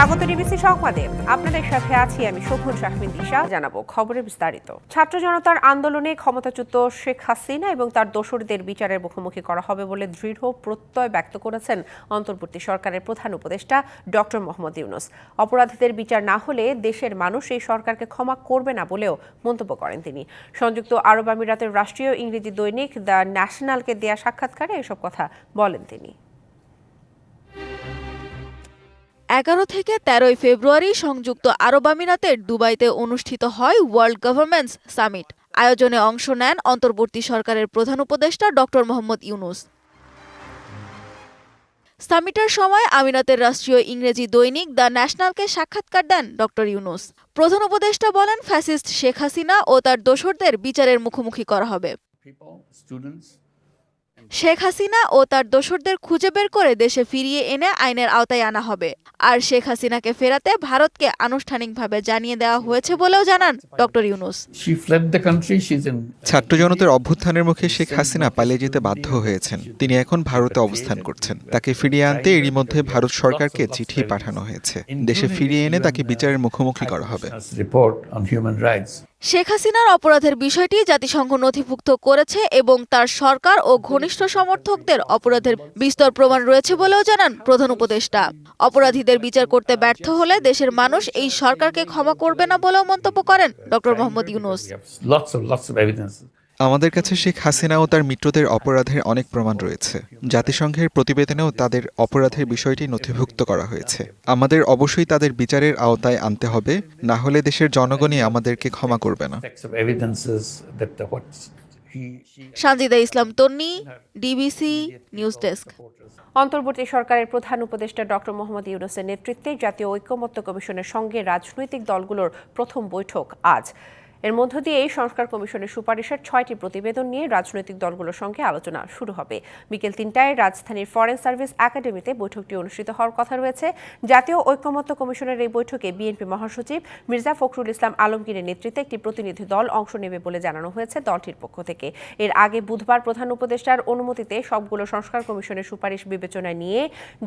স্বাগত ডিবিসি সংবাদে। আপনাদের সাথে আছি আমি শোভন শাহমিন দিশা। জানাব খবরের বিস্তারিত। ছাত্র জনতার আন্দোলনে ক্ষমতাচ্যুত শেখ হাসিনা এবং তার দোসরদের বিচারের মুখোমুখি করা হবে বলে দৃঢ় প্রত্যয় ব্যক্ত করেছেন অন্তর্বর্তী সরকারের প্রধান উপদেষ্টা ডক্টর মোহাম্মদ ইউনুস। অপরাধীদের বিচার না হলে দেশের মানুষ এই সরকারকে ক্ষমা করবে না বলেও মন্তব্য করেন তিনি। সংযুক্ত আরব আমিরাতের রাষ্ট্রীয় ইংরেজি দৈনিক দ্য ন্যাশনালকে দেয়া সাক্ষাৎকারে এসব কথা বলেন তিনি। এগারো থেকে তেরোই ফেব্রুয়ারি সংযুক্ত আরব আমিরাতের দুবাইতে অনুষ্ঠিত হয় ওয়ার্ল্ড গভর্নমেন্টস সামিট। আয়োজনে অংশ নেন অন্তর্বর্তী সরকারের প্রধান উপদেষ্টা ডক্টর মোহাম্মদ ইউনুস। সামিটের সময় আমিরাতের রাষ্ট্রীয় ইংরেজি দৈনিক দ্য ন্যাশনালকে সাক্ষাৎকার দেন ডক্টর ইউনুস। প্রধান উপদেষ্টা বলেন, ফ্যাসিস্ট শেখ হাসিনা ও তার দোসরদের বিচারের মুখোমুখি করা হবে। শেখ হাসিনা ও তার দোসরদের খুঁজে বের করে দেশে ফিরিয়ে এনে আইনের আওতায় আনা হবে। আর শেখ হাসিনাকে ফেরাতে ভারতকে আনুষ্ঠানিকভাবে জানিয়ে দেওয়া হয়েছে বলেও জানান ডক্টর ইউনুস. ছাত্র জনতার অভ্যুত্থানের মুখে শেখ হাসিনা পালিয়ে যেতে বাধ্য হয়েছেন। তিনি এখন ভারতে অবস্থান করছেন। তাকে ফিরিয়ে আনতে এরই মধ্যে ভারত সরকারকে চিঠি পাঠানো হয়েছে। দেশে ফিরিয়ে এনে তাকে বিচারের মুখোমুখি করা হবে। শেখ হাসিনার অপরাধের বিষয়টি জাতিসংঘ নথিভুক্ত করেছে এবং তার সরকার ও ঘনিষ্ঠ সমর্থকদের অপরাধের বিস্তর প্রমাণ রয়েছে বলেও জানান প্রধান উপদেষ্টা। অপরাধীদের বিচার করতে ব্যর্থ হলে দেশের মানুষ এই সরকারকে ক্ষমা করবে না বলেও মন্তব্য করেন ডক্টর মোহাম্মদ ইউনুস। আমাদের কাছে শেখ হাসিনা ও তার মিত্রদের অপরাধের অনেক প্রমাণ রয়েছে। জাতিসংঘের প্রতিবেদনেও তাদের অপরাধের বিষয়টি নথিভুক্ত করা হয়েছে। আমাদের অবশ্যই তাদের বিচারের আওতায় আনতে হবে না হলে দেশের জনগণই আমাদেরকে ক্ষমা করবে না। Sanjida Islam Tonni DBC news desk অন্তর্বর্তী সরকারের প্রধান উপদেষ্টা ডক্টর মোহাম্মদ ইউনুসের নেতৃত্বে জাতীয় ঐক্যমত্য কমিশনের সঙ্গে রাজনৈতিক দলগুলোর প্রথম বৈঠক আজ। এর মধ্য দিয়ে এই সংস্কার কমিশনের সুপারিশের ছয়টি প্রতিবেদন নিয়ে রাজনৈতিক দলগুলোর সঙ্গে আলোচনা শুরু হবে। বিকেল তিনটায় রাজধানীর ফরেন সার্ভিস একাডেমিতে বৈঠকটি অনুষ্ঠিত হওয়ার কথা রয়েছে। জাতীয় ঐক্যমত্য কমিশনের এই বৈঠকে বিএনপি মহাসচিব মির্জা ফখরুল ইসলাম আলমগীরের নেতৃত্বে একটি প্রতিনিধি দল অংশ নেবে বলে জানানো হয়েছে দলটির পক্ষ থেকে। এর আগে বুধবার প্রধান উপদেষ্টার অনুমতিতে সবগুলো সংস্কার কমিশনের সুপারিশ বিবেচনায় নিয়ে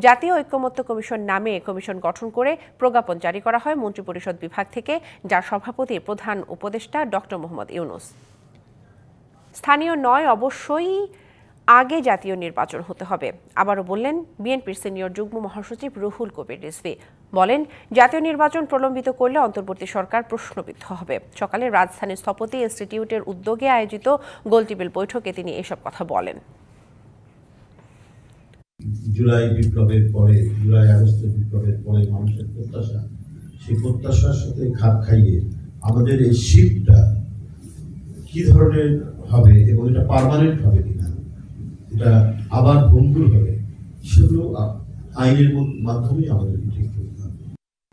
জাতীয় ঐক্যমত্য কমিশন নামে কমিশন গঠন করে প্রজ্ঞাপন জারি করা হয় মন্ত্রিপরিষদ বিভাগ থেকে, যার সভাপতি প্রধান উপদেষ্টা ডক্টর মোহাম্মদ ইউনুস। স্থানীয় নয় অবশ্যই আগে জাতীয় নির্বাচন হতে হবে। আবারও বললেন বিএনপির সিনিয়র যুগ্ম মহাসচিব রুহুল কবির রিজভি। বলেন, জাতীয় নির্বাচন প্রলম্বিত করলে অন্তর্বর্তী সরকার প্রশ্নবিদ্ধ হবে। সকালে রাজধানীর স্থপতি ইনস্টিটিউটের উদ্যোগে আয়োজিত গোলটেবিল বৈঠকে তিনি এসব কথা বলেন। জুলাই বিপ্লবের পরে, জুলাই আগস্টের বিপ্লবের পরে মানুষের প্রত্যাশা, সেই প্রত্যাশার সাথে খাপ খাইয়ে আমাদের এই শিফটটা কি ধরনের হবে এবং এটা পার্মানেন্ট হবে কিনা? এটা আবার ভঙ্গুর হবে, সেগুলো আইনের মধ্য- মাধ্যমে আমাদেরকে ঠিক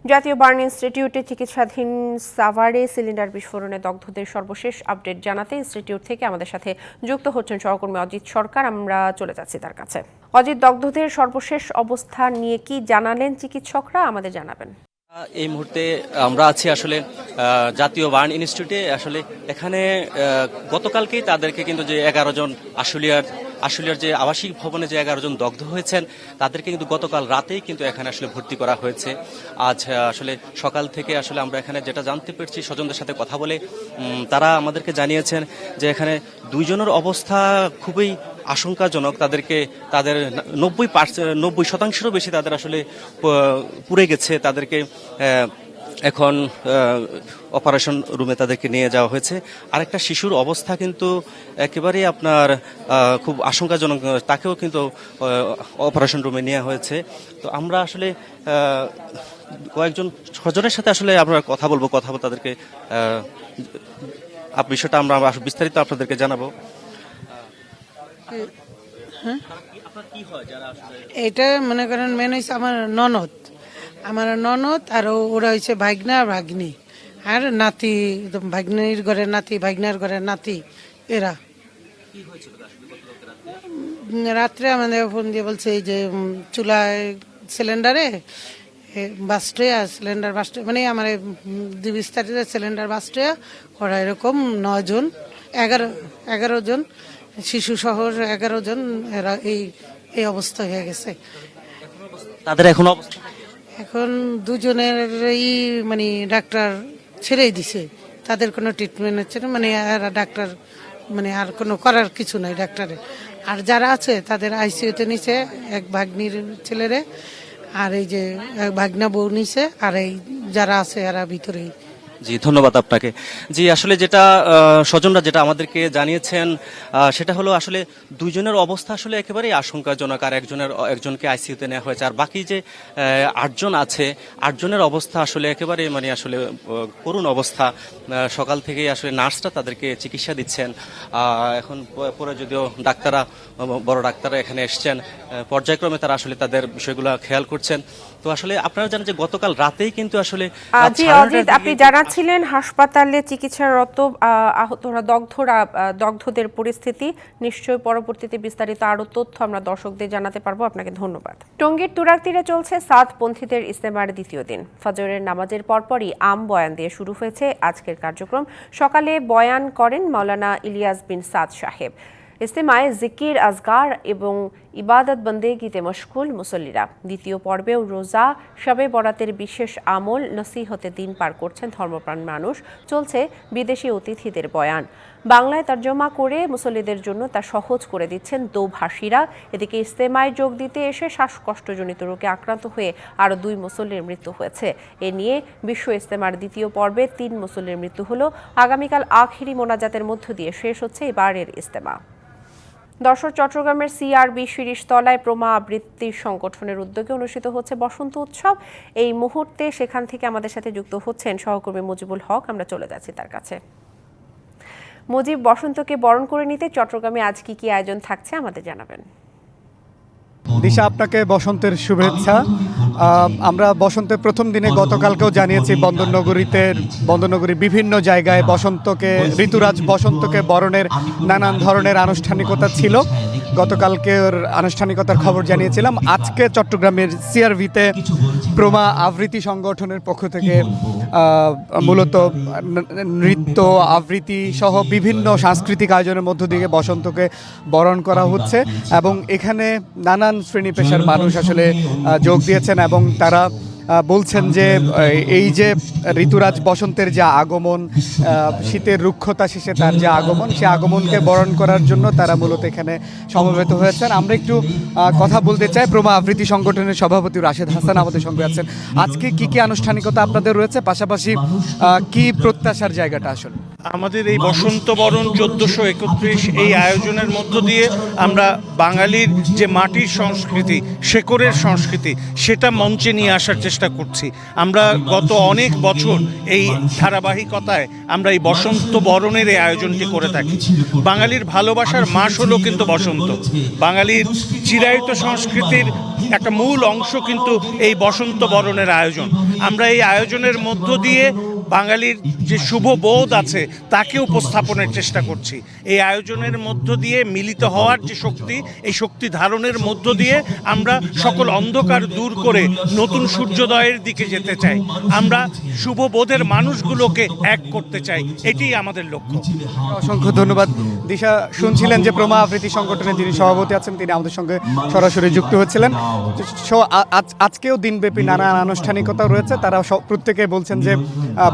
জাতীয় বার্ন ইনস্টিটিউটে চিকিৎসাধীন সাভারে সিলিন্ডার বিস্ফোরণে দগ্ধদের সর্বশেষ আপডেট জানাতে ইনস্টিটিউট থেকে আমাদের সাথে যুক্ত হচ্ছেন সহকর্মী অজিত সরকার। আমরা চলে যাচ্ছি তার কাছে। অজিত, দগ্ধদের সর্বশেষ অবস্থা নিয়ে কি জানালেন চিকিৎসকরা? আমাদের জানাবেন। এই মুহূর্তে আমরা আছি আসলে জাতীয় বার্ন ইনস্টিটিউটে। আসলে এখানে গতকালকেই তাদেরকে কিন্তু যে এগারো জন আশুলিয়ার আশুলিয়ার যে আবাসিক ভবনে যে এগারো জন দগ্ধ হয়েছেন, তাদেরকে কিন্তু গতকাল রাতেই কিন্তু এখানে আসলে ভর্তি করা হয়েছে। আজ আসলে সকাল থেকে আসলে আমরা এখানে যেটা জানতে পেরেছি, স্বজনদের সাথে কথা বলে তারা আমাদেরকে জানিয়েছেন যে এখানে দুইজনের অবস্থা খুবই আশঙ্কাজনক। তাদেরকে, তাদের নব্বই পার্সেন্ট নব্বই শতাংশেরও বেশি তাদের আসলে পুড়ে গেছে। তাদেরকে এখন অপারেশন রুমে তাদেরকে নিয়ে যাওয়া হয়েছে। আরেকটা শিশুর অবস্থা কিন্তু একেবারেই আপনার খুব আশঙ্কাজনক তাকেও কিন্তু অপারেশন রুমে নেওয়া হয়েছে। তো আমরা আসলে কয়েকজন স্বজনের সাথে আসলে আমরা কথা বলব কথা বলব তাদেরকে বিষয়টা আমরা বিস্তারিত আপনাদেরকে জানাব। এটা মনে করেন মেন হয়েছে আমার ননদ। আমার ননদ আর ওরা হয়েছে ভাগনা আর ভাগ্নি। আর নাতি ভাগ্নির ঘরে নাতি, ভাগনার ঘরে নাতি, এরা। রাত্রে আমাদের ফোন দিয়ে বলছে এই যে চুলায় সিলিন্ডারে বাস্টয়া সিলিন্ডার বাস্টয়া মানে আমার বিস্তারিত সিলিন্ডার বাস্টয়া ওরা এরকম নয় জন, এগারো এগারো জন, শিশু সহ এগারো জন, এরা এই এই অবস্থা হয়ে গেছে। তাদের এখন অবস্থা এখন দুজনেরই মানে ডাক্তার ছেড়েই দিছে। তাদের কোনো ট্রিটমেন্ট হচ্ছে না মানে আর ডাক্তার মানে আর কোনো করার কিছু নাই ডাক্তারে। আর যারা আছে, তাদের আইসিইউতে নিছে, এক ভাগ্নির ছেলেরে, আর এই যে ভাগনা বউ নিছে, আর এই যারা আছে, এরা ভিতরেই। জি ধন্যবাদ আপনাকে। জি আসলে যেটা স্বজনরা যেটা আমাদেরকে জানিয়েছেন সেটা হলো আসলে দুইজনের অবস্থা আসলে একেবারেই আশঙ্কাজনক আর একজনের একজনকে আইসিইউতে নেওয়া হয়েছে। আর বাকি যে আটজন আছে আটজনের অবস্থা আসলে একেবারে মানে আসলে করুণ অবস্থা। সকাল থেকেই আসলে নার্সরা তাদেরকে চিকিৎসা দিচ্ছেন। এখন পরে যদিও ডাক্তাররা বড় ডাক্তাররা এখানে এসছেন পর্যায়ক্রমে তারা আসলে তাদের বিষয়গুলো খেয়াল করছেন। তো আসলে আপনারা জানেন যে গতকাল রাতেই কিন্তু আসলে আপনি কিন্তু- জানাচ্ছিলেন হাসপাতালে চিকিৎসারত আহ, আহতরা দগ্ধরা দগ্ধদের পরিস্থিতি। নিশ্চয়ই পরবর্তীতে বিস্তারিত আরও তথ্য আমরা দর্শকদের জানাতে পারব। আপনাকে ধন্যবাদ। টঙ্গীর তুরাক তীরে চলছে সাতপন্থীদের ইস্তেমার দ্বিতীয় দিন। ফজরের নামাজের পরপরই আম বয়ান দিয়ে শুরু হয়েছে আজকের কার্যক্রম। সকালে বয়ান করেন মাওলানা ইলিয়াস বিন সাদ সাহেব। ইস্তেমায় জিকির আজগার এবং ইবাদত বন্দেগিতে মশগুল মুসল্লিরা। দ্বিতীয় পর্বেও রোজা, শবে বরাতের বিশেষ আমল, নসিহতে দিন পার করছেন ধর্মপ্রাণ মানুষ, চলছে বিদেশি অতিথিদের বয়ান। বাংলায় তর্জমা করে মুসল্লিদের জন্য তা সহজ করে দিচ্ছেন দোভাষীরা। এদিকে ইস্তেমায় যোগ দিতে এসে শ্বাসকষ্টজনিত রোগে আক্রান্ত হয়ে আরও দুই মুসল্লির মৃত্যু হয়েছে। এ নিয়ে বিশ্ব ইস্তেমার দ্বিতীয় পর্বে তিন মুসল্লির মৃত্যু হলো। আগামীকাল আখিরি মোনাজাতের মধ্য দিয়ে শেষ হচ্ছে এবারের ইস্তেমা। দর্শক, চট্টগ্রামের সিআরবি শিরিষতলায় প্রমা আবৃত্তি সংগঠনের উদ্যোগে অনুষ্ঠিত হচ্ছে বসন্ত উৎসব। এই মুহূর্তে সেখান থেকে আমাদের সাথে যুক্ত হচ্ছেন সহকর্মী মুজিবুল হক। আমরা চলে যাচ্ছি তার কাছে। মুজিব, বসন্তকে বরণ করে নিতে চট্টগ্রামে আজ কি কি আয়োজন থাকছে আমাদের জানাবেন। দিশা, আপনাকে বসন্তের শুভেচ্ছা। আমরা বসন্তের প্রথম দিনে গতকালকেও জানিয়েছি বন্দরনগরীতে, বন্দরনগরীর বিভিন্ন জায়গায় বসন্তকে, ঋতুরাজ বসন্তকে বরণের নানান ধরনের আনুষ্ঠানিকতা ছিল। গতকালকের আনুষ্ঠানিকতার খবর জানিয়েছিলাম। আজকে চট্টগ্রামের সিআরভিতে প্রমা আবৃত্তি সংগঠনের পক্ষ থেকে মূলত নৃত্য আবৃত্তি সহ বিভিন্ন সাংস্কৃতিক আয়োজনের মধ্য দিয়ে বসন্তকে বরণ করা হচ্ছে এবং এখানে নানান শ্রেণি পেশার মানুষ আসলে যোগ দিয়েছেন এবং তারা বলছেন যে এই যে ঋতুরাজ বসন্তের যে আগমন শীতের রুক্ষতা শেষে তার যে আগমন, সে আগমনকে বরণ করার জন্য তারা মূলত এখানে সমবেত হয়েছেন। আমরা একটু কথা বলতে চাই প্রমা আবৃত্তি সংগঠনের সভাপতি রাশেদ হাসান আমাদের সঙ্গে আছেন। আজকে কি কি আনুষ্ঠানিকতা আপনাদের রয়েছে? পাশাপাশি কি প্রত্যাশার জায়গাটা আসলে? আমাদের এই বসন্ত বরণ চোদ্দোশো একত্রিশ এই আয়োজনের মধ্য দিয়ে আমরা বাঙালির যে মাটির সংস্কৃতি শেকরের সংস্কৃতি, সেটা মঞ্চে নিয়ে আসার চেষ্টা করছি। আমরা গত অনেক বছর এই ধারাবাহিকতায় আমরা এই বসন্ত বরণের এই আয়োজনটি করে থাকি। বাঙালির ভালোবাসার মাস হলো কিন্তু বসন্ত। বাঙালির চিরায়িত সংস্কৃতির একটা মূল অংশ কিন্তু এই বসন্ত বরণের আয়োজন। আমরা এই আয়োজনের মধ্য দিয়ে বাঙালির যে শুভ বোধ আছে, তাকে উপস্থাপনের চেষ্টা করছি। এই আয়োজনের মধ্য দিয়ে মিলিত হওয়ার যে শক্তি, এই শক্তি ধারণের মধ্য দিয়ে আমরা সকল অন্ধকার দূর করে নতুন সূর্যোদয়ের দিকে যেতে চাই। আমরা শুভ বোধের মানুষগুলোকে এক করতে চাই এটি আমাদের লক্ষ্য। অসংখ্য ধন্যবাদ। দিশা শুনছিলেন যে প্রমা আবৃত্তি সংগঠনের যিনি সভাপতি আছেন তিনি আমাদের সঙ্গে সরাসরি যুক্ত হচ্ছিলেন। So, আজকেও দিনব্যাপী নানান আনুষ্ঠানিকতা রয়েছে। তারা প্রত্যেকে বলছেন যে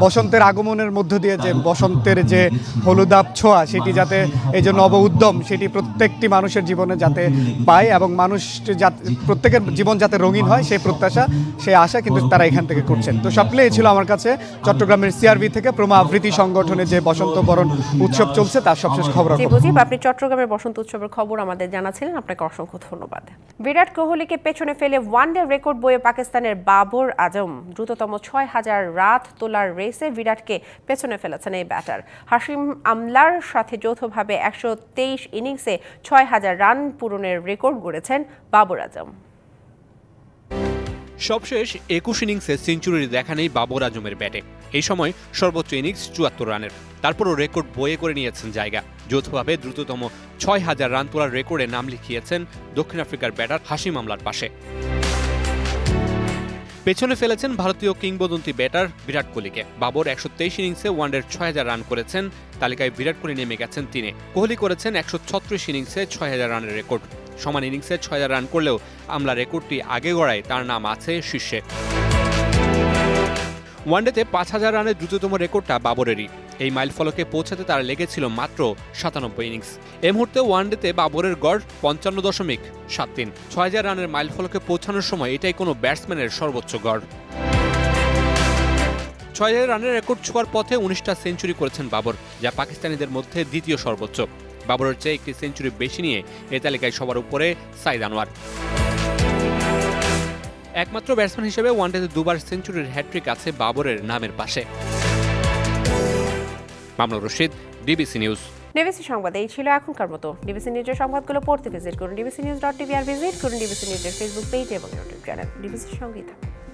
বসন্তের আগমনের মধ্য দিয়ে যে বসন্তের যে হলুদাব ছোঁয়া সেটি যাতে এই যে নব উদ্যম সেটি প্রত্যেকটি মানুষের জীবনে যাতে পায় এবং মানুষ যাতে প্রত্যেকের জীবন যাতে রঙিন হয় সেই প্রত্যাশা সেই আশা কিন্তু তারা এখান থেকে করছেন। তো এই ছিল আমার কাছে চট্টগ্রামের সিআরবি থেকে প্রমা আবৃত্তি সংগঠনের যে বসন্ত বরণ উৎসব চলছে তার সবশেষ খবর মুজিব আপনি চট্টগ্রামের বসন্ত উৎসবের খবর আমাদের জানাচ্ছিলেন। আপনাকে অসংখ্য ধন্যবাদ। বিরাট কোহলিকে পেছনে ফেলে ওয়ানডে রেকর্ড বইয়ে পাকিস্তানের বাবর আজম। দ্রুততম ছয় হাজার রাত তোলার রেসে বিরাটকে পেছনে ফেলেছেন এই ব্যাটার। হাসিম আমলার সাথে যৌথভাবে একশো তেইশ ইনিংসে ছয় হাজার রান পূরণের রেকর্ড গড়েছেন বাবর আজম। সবশেষ একুশ ইনিংসে সেঞ্চুরির দেখা নেই বাবর আজমের ব্যাটে। এই সময় সর্বোচ্চ ইনিংস চুয়াত্তর রানের। তারপরও রেকর্ড বয়ে করে নিয়েছেন জায়গা। যৌথভাবে দ্রুততম ছয় হাজার রান তোলার রেকর্ডে নাম লিখিয়েছেন দক্ষিণ আফ্রিকার ব্যাটার হাসিম মামলার পাশে। পেছনে ফেলেছেন ভারতীয় কিংবদন্তি ব্যাটার বিরাট কোহলিকে। বাবর একশো তেইশ ইনিংসে ওয়ানডের ছয় হাজার রান করেছেন। তালিকায় বিরাট কোহলি নেমে গেছেন তিনি। কোহলি করেছেন একশো ছত্রিশ ইনিংসে ছয় হাজার রানের রেকর্ড। সমান ইনিংসে ছয় হাজার রান করলেও আমলা রেকর্ডটি আগে গড়ায় তার নাম আছে শীর্ষে। ওয়ানডেতে পাঁচ হাজার রানের দ্রুততম রেকর্ডটা বাবরেরই। এই মাইলফলকে পৌঁছাতে তার লেগেছিল মাত্র সাতানব্বই ইনিংস। এই মুহূর্তে ওয়ানডেতে বাবরের গড় পঞ্চান্ন দশমিক সাত তিন। ছয় হাজার রানের মাইলফলকে পৌঁছানোর সময় এটাই কোনো ব্যাটসম্যানের সর্বোচ্চ গড়। ছয় হাজার রানের রেকর্ড ছোঁয়ার পথে উনিশটা সেঞ্চুরি করেছেন বাবর, যা পাকিস্তানিদের মধ্যে দ্বিতীয় সর্বোচ্চ। বাবরের চেয়ে একটি সেঞ্চুরি বেশি নিয়ে এ তালিকায় সবার উপরে সাইদ আনোয়ার। একমাত্র ব্যাটসম্যান হিসেবে ওয়ানডেতে দুবার সেঞ্চুরির হ্যাট্রিক আছে বাবরের নামের পাশে। Mamnur Rashid, DBC news. DBC সংবাদ, এই ছিল এখনকার মতো। ডিবিসি নিউজের সংবাদগুলো পড়তে ভিজিট করুন ডিবিসি নিউজ ডট টিভি আর ভিজিট করুন ডিবিসি নিউজের ফেসবুক পেজ এবং ইউটিউব চ্যানেল। ডিবিসির সঙ্গেই থাকুন।